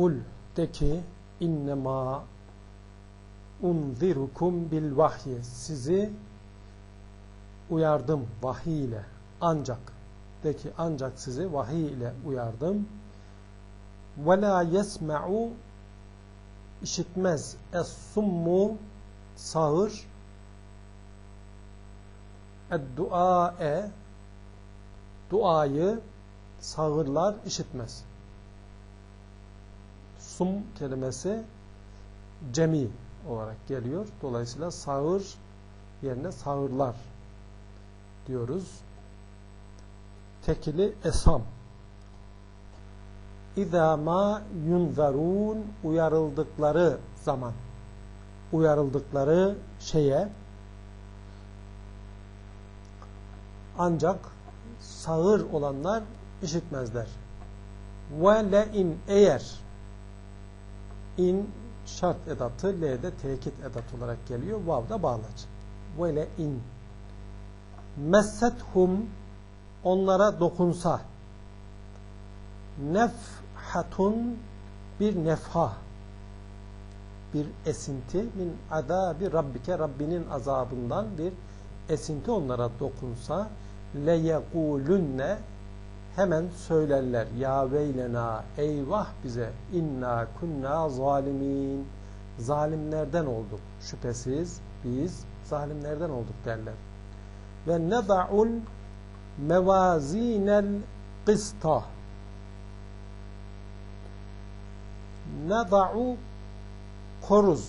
Kul de ki innema unzirukum bil vahyi. Sizi uyardım vahiy ile. Ancak de ki ancak sizi vahiy ile uyardım. Ve la yesma'u işitmez. Es-summu sağır. Ed-duae duayı sağırlar işitmez. Sum kelimesi cemi olarak geliyor. Dolayısıyla sağır yerine sağırlar diyoruz. Tekili esam. İzâ mâ yunzarûn uyarıldıkları zaman uyarıldıkları şeye ancak sağır olanlar işitmezler. Ve le in eğer in şart edatı L'de tekit edat olarak geliyor. Vav da bağlaç. Ve le in messethum onlara dokunsa nefhatun bir nefha bir esinti min adabi rabbike Rabbinin azabından bir esinti onlara dokunsa leyekulünne hemen söylerler ya veylena eyvah bize inna kunna zalimin. Zalimlerden olduk şüphesiz biz zalimlerden olduk derler. Ve neda'ul mevazinel kısta neda'u koruz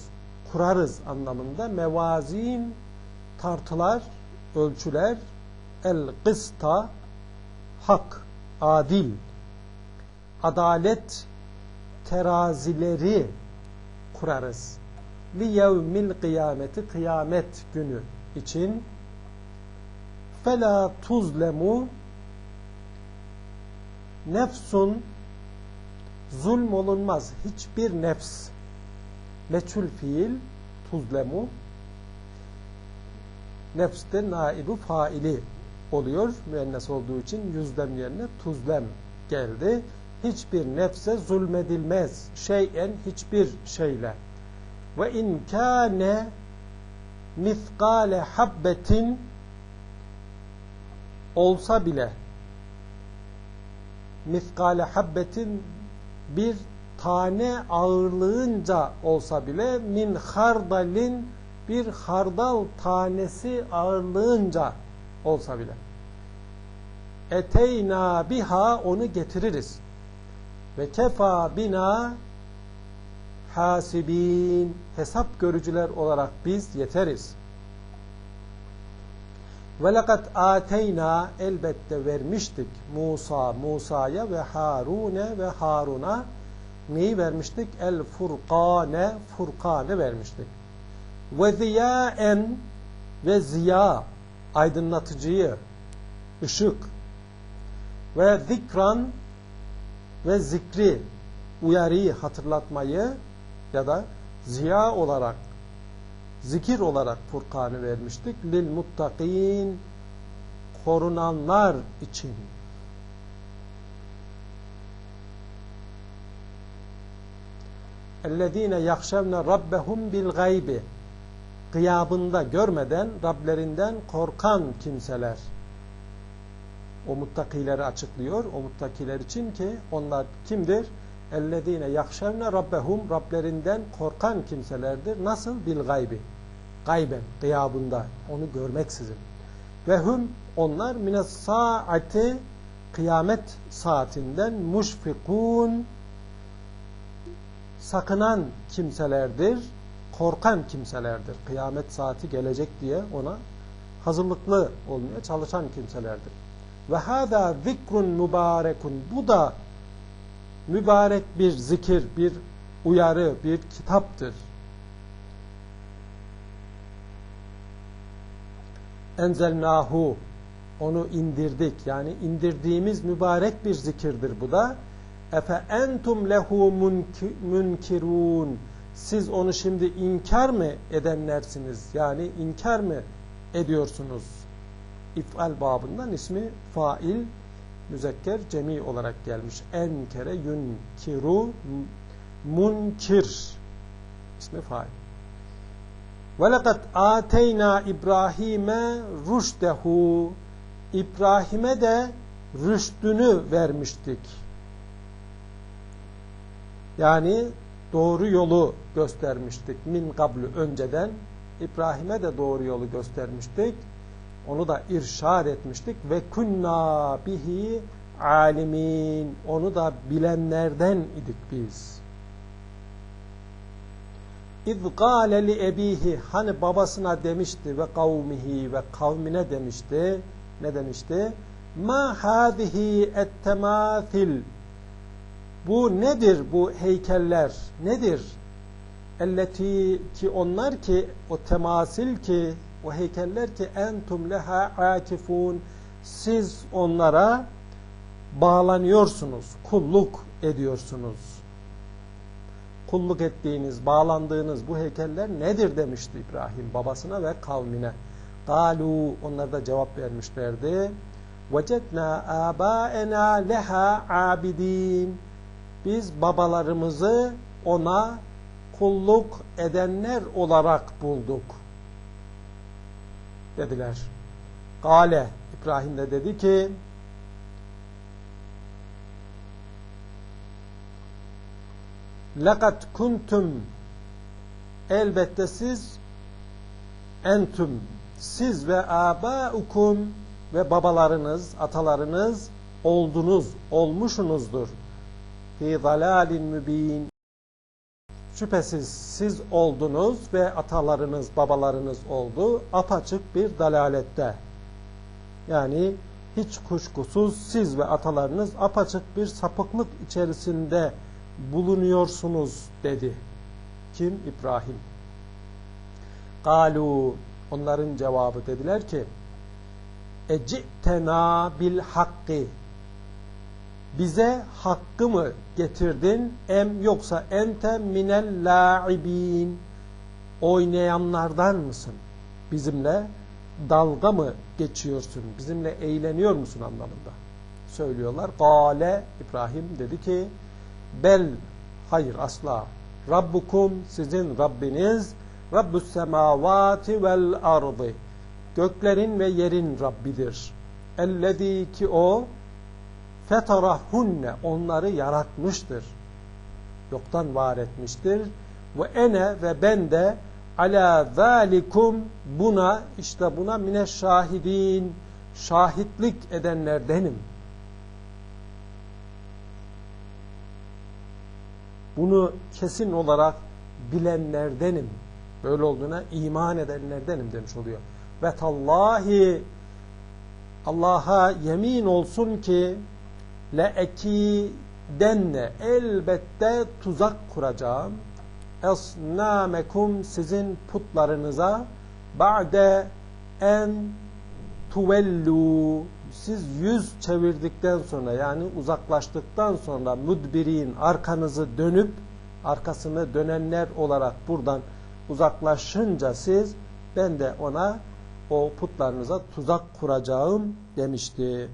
kurarız anlamında. Mevazin tartılar ölçüler. El kısta hak adil adalet terazileri kurarız. Li yevmil kıyameti kıyamet günü için fela tuzlemu nefsun zulm olunmaz. Hiçbir nefs meçhul fiil tuzlemu nefste naibu faili oluyor. Müennes olduğu için yüzlem yerine tuzlem geldi. Hiçbir nefse zulmedilmez. Şeyen hiçbir şeyle. Ve in kâne mifkale habbetin olsa bile mifkale habbetin bir tane ağırlığınca olsa bile min hardalin bir hardal tanesi ağırlığınca olsa bile. Eteyna biha onu getiririz. Ve kefa bina hasibin hesap görücüler olarak biz yeteriz. Ve lekad ateyna elbette vermiştik Musa Musa'ya ve Harun'e ve Harun'a neyi vermiştik? El furkane furkane vermiştik. Ve ziyaen ve ziya aydınlatıcıyı, ışık ve zikran ve zikri, uyarıyı, hatırlatmayı ya da ziya olarak, zikir olarak Furkan'ı vermiştik. Lil muttakin korunanlar için. اَلَّذ۪ينَ يَخْشَوْنَ رَبَّهُمْ بِالْغَيْبِ gıyabında görmeden Rablerinden korkan kimseler. O muttakileri açıklıyor. O muttakiler için ki onlar kimdir? Ellezine yakşevne rabbehum Rablerinden korkan kimselerdir. Nasıl? Bil gaybi. Gayben, gıyabında. Onu görmeksizin. Ve hum onlar mine saati kıyamet saatinden muşfikun sakınan kimselerdir korkan kimselerdir. Kıyamet saati gelecek diye ona hazırlıklı olmaya çalışan kimselerdir. Ve hâdâ zikrun mübarekun. Bu da mübarek bir zikir, bir uyarı, bir kitaptır. Enzelnahu onu indirdik. Yani indirdiğimiz mübarek bir zikirdir bu da. Efe entum lehu munkirun. Siz onu şimdi inkar mı edenlersiniz? Yani inkar mı ediyorsunuz? İf'al babından ismi fail müzekker cemi olarak gelmiş. Enkere yunkiru munkir ismi fail. Ve lekad ateyna İbrahim'e rüşdehu İbrahim'e de rüştünü vermiştik. Yani doğru yolu göstermiştik. Min kablu önceden İbrahim'e de doğru yolu göstermiştik. Onu da irşad etmiştik ve kunna bihi alimin. Onu da bilenlerden idik biz. İz gâle li ebihi hani babasına demişti ve kavmihi ve kavmine demişti. Ne demişti? Ma hâzihi ettemathil bu nedir bu heykeller? Nedir? Elleti ki onlar ki o temasil ki o heykeller ki entum leha akifun siz onlara bağlanıyorsunuz, kulluk ediyorsunuz. Kulluk ettiğiniz, bağlandığınız bu heykeller nedir demişti İbrahim babasına ve kavmine. Galu onlar da cevap vermişlerdi. Vecedna abaena leha abidin. Biz babalarımızı ona kulluk edenler olarak bulduk. Dediler. Gale İbrahim de dedi ki Lekat kuntum elbette siz entüm siz ve abaukum ve babalarınız, atalarınız oldunuz, olmuşunuzdur. Fi zalalin mübin Şüphesiz siz oldunuz ve atalarınız, babalarınız oldu apaçık bir dalalette. Yani hiç kuşkusuz siz ve atalarınız apaçık bir sapıklık içerisinde bulunuyorsunuz dedi. Kim? İbrahim. Galu onların cevabı dediler ki Ecitena bil hakki bize hakkı mı getirdin em yoksa ente minel laibin oynayanlardan mısın? Bizimle dalga mı geçiyorsun? Bizimle eğleniyor musun anlamında? Söylüyorlar. Gale İbrahim dedi ki Bel hayır asla. Rabbukum sizin Rabbiniz Rabbus semavati vel ardı. Göklerin ve yerin Rabbidir. Ellezî ki o fetarahunne onları yaratmıştır. Yoktan var etmiştir. Ve ene ve ben de ala zalikum buna işte buna mine şahidin şahitlik edenlerdenim. Bunu kesin olarak bilenlerdenim. Böyle olduğuna iman edenlerdenim demiş oluyor. Ve tallahi Allah'a yemin olsun ki le ekidenne elbette tuzak kuracağım esnamekum sizin putlarınıza ba'de en tuvellu siz yüz çevirdikten sonra yani uzaklaştıktan sonra mudbirin arkanızı dönüp arkasını dönenler olarak buradan uzaklaşınca siz ben de ona o putlarınıza tuzak kuracağım demişti.